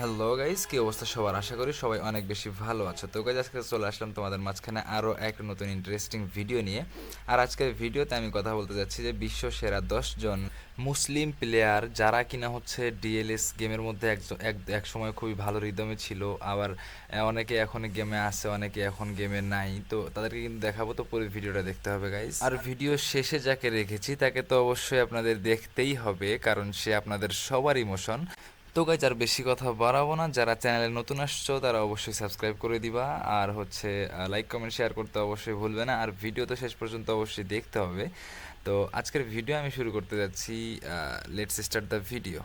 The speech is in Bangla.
হ্যালো গাইস কি অবস্থা সবার? আশা করি সবাই অনেক বেশি ভালো আছে। তো গাইজ আজকে চলে আসলাম তোমাদের মাঝখানে আরও এক নতুন ইন্টারেস্টিং ভিডিও নিয়ে। আর আজকের ভিডিওতে আমি কথা বলতে যাচ্ছি যে বিশ্ব সেরা জন মুসলিম প্লেয়ার যারা কিনা হচ্ছে ডিএলএস গেমের মধ্যে এক এক সময় খুবই ভালো রিদমে ছিল। আবার অনেকে এখন গেমে আছে, অনেকে এখন গেমে নাই। তো, তাদেরকে কিন্তু দেখাবো। তো, পুরো ভিডিওটা দেখতে হবে গাইজ আর ভিডিও শেষে যাকে রেখেছি, তাকে তো অবশ্যই আপনাদের দেখতেই হবে, কারণ সে আপনাদের সবার ইমোশন তো গাইজ আর বেশি কথা বাড়াবো না। যারা চ্যানেলে নতুন আসছো, তারা অবশ্যই সাবস্ক্রাইব করে দিবা। আর হচ্ছে লাইক কমেন্ট শেয়ার করতে অবশ্যই ভুলবে না। আর ভিডিও তো শেষ পর্যন্ত অবশ্যই দেখতে হবে। তো আজকের ভিডিও আমি শুরু করতে যাচ্ছি লেটস স্টার্ট দ্য ভিডিও